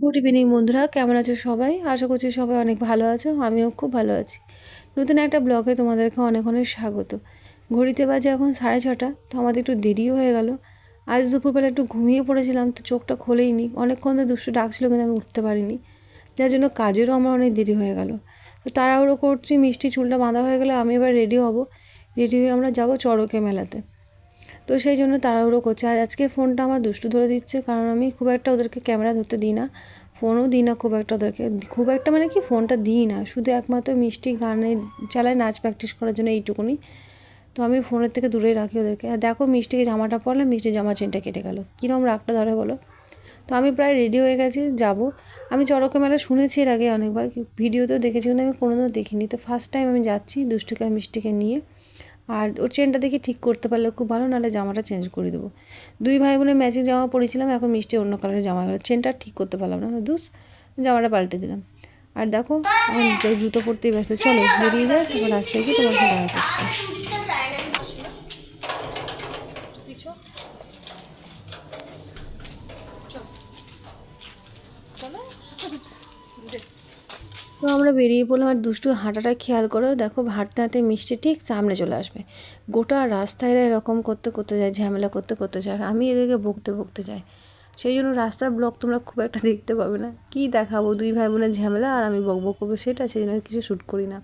Good evening বন্ধুরা, কেমন আছো সবাই? আশা করছি সবাই অনেক ভালো আছো, আমিও খুব ভালো আছি। নতুন একটা ব্লগে তোমাদেরকে অনেক অনেক স্বাগত। ঘড়িতে বাজে এখন সাড়ে ছটা, তো আমাদের একটু দেরিও হয়ে গেল। আজ দুপুরবেলা একটু ঘুমিয়ে পড়েছিলাম, তো চোখটা খোলেই নি। অনেকক্ষণ তো দুষ্টু ডাকছিল কিন্তু আমি উঠতে পারিনি। যার জন্য কাজেরও আমার অনেক দেরি হয়ে গেল। তো তাড়াহুড়ো করছি, মিষ্টি চুলটা বাঁধা হয়ে গেলে, আমি এবার রেডি হব। রেডি হয়ে আমরা যাব চড়কে মেলাতে। তো সেই জন্য তাড়াহুড়ো করছে। আর আজকে ফোনটা আমার দুষ্টু ধরে দিচ্ছে, কারণ আমি খুব একটা ওদেরকে ক্যামেরা ধরতে দিই না। ফোনও দিই না খুব একটা ওদেরকে। খুব একটা মানে কি ফোনটা দিই না, শুধু একমাত্র মিষ্টি গানে চালায় নাচ প্র্যাকটিস করার জন্য এইটুকুনি। তো আমি ফোনের থেকে দূরেই রাখি ওদেরকে। আর দেখো মিষ্টিকে জামাটা পরলে মিষ্টির জামা চেনটা কেটে গেল। কীরকম রাগটা ধরে বলো? তো আমি প্রায় রেডি হয়ে গেছি, যাব। আমি চড়কে মেলা শুনেছি এর আগে অনেকবার, ভিডিওতেও দেখেছি, কিন্তু আমি কোনোদিনও দেখিনি। তো ফার্স্ট টাইম আমি যাচ্ছি দুষ্টুকে মিষ্টিকে নিয়ে। আর ওর চেনটা দেখি ঠিক করতে পারলে খুব ভালো নাহলে জামাটা চেঞ্জ করে দেবো। দুই ভাই বোনে ম্যাচিং জামা পরেছিলাম এখন মিষ্টি অন্য কালারের জামা গেল। চেনটা ঠিক করতে পারলাম না দুস জামাটা পাল্টে দিলাম। আর দেখো আমি জ- জুতো পরতেই ব্যস্ত। চলো বেরিয়ে যায় তোমার আসতে গিয়ে তোমার সাথে দেখা করছি। তো আমরা বেরিয়ে পড়লাম আর দুষ্টু হাঁটাটা খেয়াল করো, দেখো হাঁটতে হাঁটতে মিষ্টি ঠিক সামনে চলে আসবে। গোটা রাস্তায় এরকম করতে করতে যায়, ঝামেলা করতে করতে যায় আর আমি এদেরকে বকতে বকতে যাই। সেই জন্য রাস্তার ব্লগ তোমরা খুব একটা দেখতে পাবে না। কী দেখাবো? দুই ভাই বোনের ঝামেলা আর আমি বক বক করব, সেটা সেই জন্য কিছু শ্যুট করি না।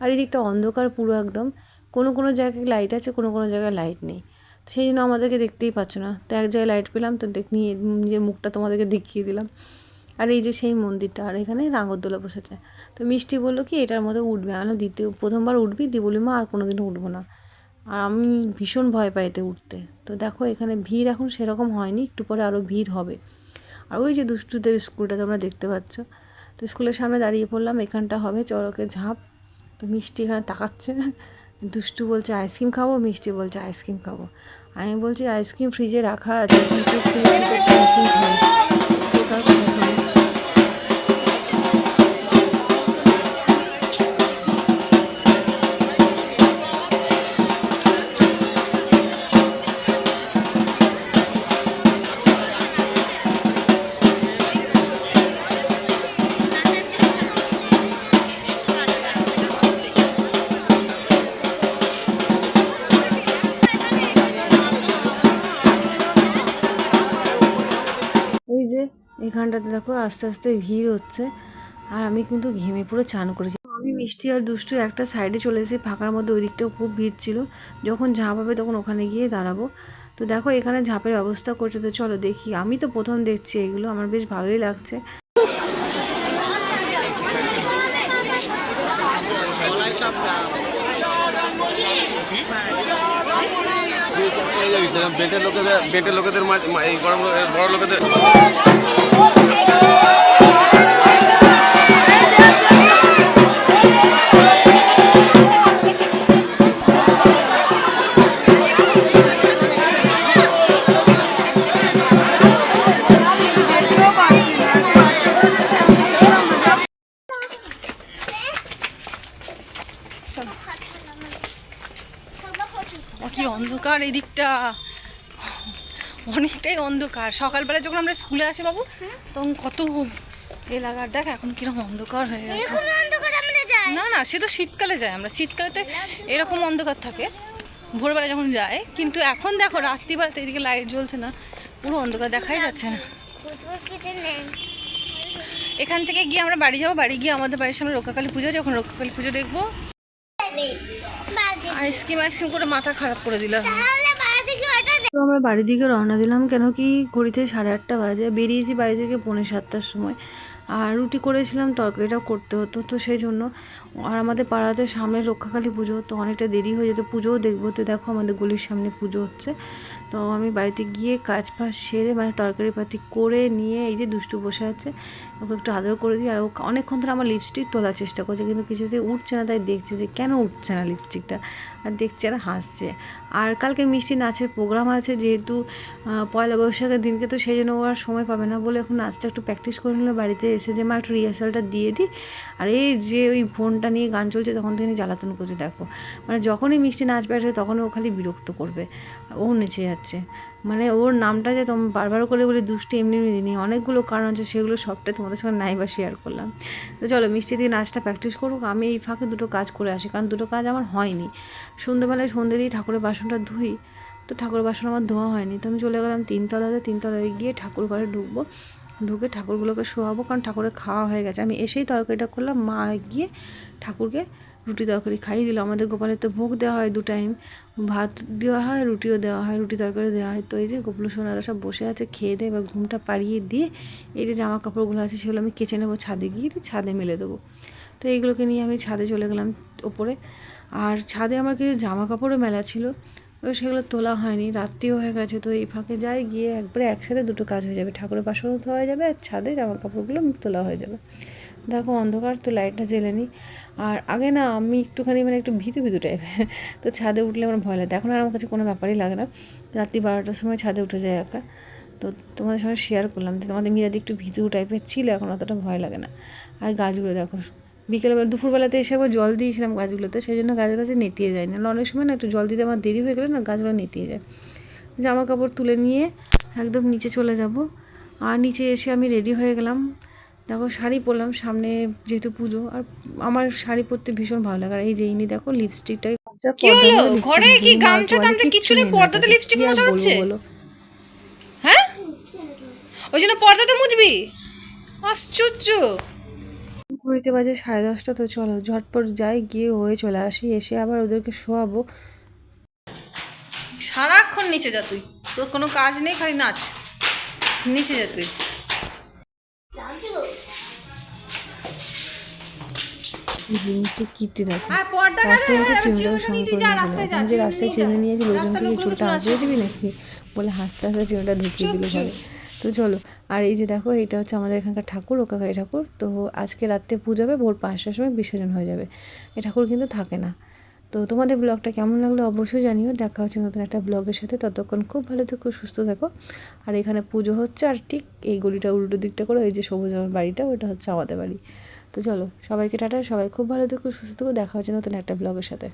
আর এই দিকটা অন্ধকার পুরো একদম। কোনো কোনো জায়গায় লাইট আছে, কোনো কোনো জায়গায় লাইট নেই। তো সেই জন্য আমাদেরকে দেখতেই পাচ্ছ না। তো এক জায়গায় লাইট পেলাম, তো দেখ নিয়ে নিজের মুখটা তোমাদেরকে দেখিয়ে দিলাম। আর এই যে সেই মন্দিরটা, আর এখানে নাগরদোলা বসেছে। তো মিষ্টি বলল কি, এটার মধ্যে উঠবে। আমি দ্বিতীয়, প্রথমবার উঠবি? দি বলি মা, আর কোনো দিনও উঠবো না। আর আমি ভীষণ ভয় পাই এতে উঠতে। তো দেখো, এখানে ভিড় এখন সেরকম হয়নি, একটু পরে আরও ভিড় হবে। আর ওই যে দুষ্টুদের স্কুলটা তোমরা দেখতে পাচ্ছ। তো স্কুলের সামনে দাঁড়িয়ে পড়লাম, এখানটা হবে চড়কে ঝাঁপ। তো মিষ্টি এখানে তাকাচ্ছে। দুষ্টু বলছে, আইসক্রিম খাব? মিষ্টি বলছে, আইসক্রিম খাব। আমি বলছি, আইসক্রিম ফ্রিজে রাখা আছে আইসক্রিম খাবে এখানটাতে দেখো আস্তে আস্তে ভিড় হচ্ছে। আর আমি কিন্তু ঘেমে পুরো চান করেছি। আমি মিষ্টি আর দুষ্টু একটা সাইডে চলে এসেছি, ফাঁকার মধ্যে ওই দিকটাও খুব ভিড় ছিল। যখন ঝাঁপ হবে তখন ওখানে গিয়ে দাঁড়াবো। তো দেখো এখানে ঝাঁপের ব্যবস্থা করছে, তো চলো দেখি। আমি তো প্রথম দেখছি এগুলো, আমার বেশ ভালোই লাগছে। বেটের লোকেদের বেটের লোকেদের বড় লোকেদের দিকটা অনেকটাই অন্ধকার। সকালবেলা যখন আমরা স্কুলে আসি বাবু তখন কত এলাকার দেখ এখন কীরকম অন্ধকার হয়ে গেছে না না সে তো শীতকালে যায়। আমরা শীতকালেতে এরকম অন্ধকার থাকে। ভোরবেলা যখন যায় কিন্তু এখন দেখো রাত্রিবেলাতে এদিকে লাইট জ্বলছে না পুরো অন্ধকার দেখাই যাচ্ছে না। এখান থেকে গিয়ে আমরা বাড়ি যাব। বাড়ি গিয়ে আমাদের বাড়ির সামনে রক্ষাকালী পুজো যখন রক্ষাকালী পুজো দেখব। আইসক্রিম আইসক্রিম করে মাথা খারাপ করে দিল। তো আমরা বাড়ির দিকে রওনা দিলাম কেন কি ঘড়িতে সাড়ে আটটা বাজে বেরিয়েছি বাড়ি থেকে পৌনে সাতটার সময়। আর রুটি করেছিলাম, তরকারিটাও করতে হতো। তো সেই জন্য আর আমাদের পাড়াতে সামনে রক্ষাকালী পুজো, তো অনেকটা দেরি হয়ে যেত পুজোও দেখব। তো দেখো আমাদের গলির সামনে পুজো হচ্ছে। তো আমি বাড়িতে গিয়ে কাজ ফাজ সেরে মানে তরকারি পাতি করে নিয়ে এই যে দুষ্টু বসে আছে, ওকে একটু আদর করে দিই। আর ও অনেকক্ষণ ধরে আমার লিপস্টিক তোলার চেষ্টা করছে, কিন্তু কিছুতেই উঠছে না, তাই দেখছে যে কেন উঠছে না লিপস্টিকটা আর দেখছে আর হাসছে। আর কালকে মিষ্টি নাচের প্রোগ্রাম আছে, যেহেতু পয়লা বৈশাখের দিনকে তো সেই জন্য ও আর সময় পাবে না বলে এখন নাচটা একটু প্র্যাকটিস করে নিলে বাড়িতে এসে যে, মা, একটু রিহার্সালটা দিয়ে দিই। আর এই যে ওই ফোনটা নিয়ে গান চলছে, তখন তিনি জ্বালাতন করছে, দেখো। মানে যখনই মিষ্টি নাচ ব্যাটে তখন ও খালি বিরক্ত করবে। ও নেচে যাচ্ছে। মানে ওর নামটা যে তোমার বারবার করে বলি দুষ্টি এমনি এমনি দিনই অনেকগুলো কারণ আছে, সেগুলো সবটাই তোমাদের সঙ্গে নাই বা শেয়ার করলাম। তো চলো, মিষ্টি দিয়ে নাচটা প্র্যাকটিস করুক। আমি এই ফাঁকে দুটো কাজ করে আসি, কারণ দুটো কাজ আমার হয়নি। সন্ধ্যেবেলায় সন্ধ্যে দিয়ে ঠাকুরের বাসনটা ধুই, তো ঠাকুরের বাসন আমার ধোয়া হয়নি। তো আমি চলে গেলাম তিনতলাতে, তিনতলায় গিয়ে ঠাকুর ঘরে ঢুকবো। ঢুকে ঠাকুরগুলোকে শোয়াবো, কারণ ঠাকুরের খাওয়া হয়ে গেছে। আমি এসেই তরকারিটা করলাম, মা গিয়ে ঠাকুরকে রুটি তরকারি খাইয়ে দিল। আমাদের গোপালের তো ভোগ দেওয়া হয় দু টাইম ভাত দেওয়া হয়, রুটিও দেওয়া হয়, রুটি তরকারি দেওয়া হয়। তো এই যে গোপাল, সোনারা সব বসে আছে, খেয়ে দেয় এবার ঘুমটা পাড়িয়ে দিয়ে এই যে জামা কাপড়গুলো আছে সেগুলো আমি কেচে নেব ছাদে গিয়ে ছাদে মেলে দেবো। তো এইগুলোকে নিয়ে আমি ছাদে চলে গেলাম ওপরে। আর ছাদে আমার কিছু জামা কাপড়ও মেলা ছিল। তো সেগুলো তোলা হয়নি, রাত্রিও হয়ে গেছে। তো এই ফাঁকে যাই, গিয়ে একবারে একসাথে দুটো কাজ হয়ে যাবে। ঠাকুরের বাসনও ধোয়া হয়ে যাবে, আর ছাদে জামা কাপড়গুলো তোলা হয়ে যাবে। দেখো অন্ধকার, তো লাইটটা জ্বেলে নিই আর আগে না, আমি একটুখানি মানে একটু ভীতু ভীতু টাইপের তো ছাদে উঠলে আমার ভয় লাগে। এখন আর আমার কাছে কোনো ব্যাপারই লাগে না। রাত্রি বারোটার সময় ছাদে উঠে যায় একা। তো তোমাদের সঙ্গে শেয়ার করলাম তোমাদের মিরাদি একটু ভীতু টাইপের ছিল, এখন অতটা ভয় লাগে না। আর গাছগুলো দেখো বিকেলবেলা দুপুরবেলাতে এসে আবার জল দিয়েছিলাম গাছগুলোতে সেই জন্য গাছগুলো যে নেতিয়ে যায় না। অনেক সময় না একটু জল দিতে আমার দেরি হয়ে গেলে না গাছগুলো নেতিয়ে যায়। জামা কাপড় তুলে নিয়ে একদম নিচে চলে যাব। আর নিচে এসে আমি রেডি হয়ে গেলাম। দেখো শাড়ি পরলাম সামনে যেহেতু পুজো আর আমার শাড়ি পরতে ভীষণ ভালো লাগে। আর এই যে ইনি দেখো লিপস্টিকটা? ঘরে কি গামছা টামছা কিচ্ছু নেই? পর্দাতে lipstick মোছা হচ্ছে? হ্যাঁ? ওই জন্য পর্দাতে মুছবি? আশ্চর্য! ঘুরিতে বাজে সাড়ে দশটা তো চলো ঝটপট যাই গিয়ে হয়ে চলে আসি এসে আবার ওদেরকে শোয়াবো। সারাক্ষণ নিচে যা তুই তোর কোনো কাজ নেই খালি নাচ। নিচে যা তুই। জিনিসটা দেখো? হ্যাঁ রাস্তায় হয়তো চিমড়েও সঙ্গে করে রাস্তায় চিমড়ে রাস্তায় লোকজনকে রাস্তার কি চুলটা আঁচড়ে দিবি নাকি? বলে হাসতে হাসতে চিমড়েটা ঢুকিয়ে দিল ঘরে। তো চলো। আর এই যে দেখো, এটা হচ্ছে আমাদের এখানকার ঠাকুর ওকাকাই ঠাকুর। তো আজকে রাত্রে পুজো হবে, ভোর পাঁচটার সময় বিসর্জন হয়ে যাবে। এই ঠাকুর কিন্তু থাকে না। তো তোমাদের ব্লগটা কেমন লাগল অবশ্যই জানিও। দেখা হচ্ছে নতুন একটা ব্লগের সাথে। ততক্ষণ খুব ভালো থেকো, সুস্থ থাকো। আর এখানে পুজো হচ্ছে, আর ঠিক এই গলিটা উল্টো দিকটা করে ওই যে সবুজ আমার বাড়িটা, ওটা হচ্ছে আমাদের বাড়ি। তো চলো, সবাইকে টাটা। সবাই খুব ভালো থেকো, সুস্থ থেকো। দেখা হচ্ছে নতুন একটা ব্লগের সাথে।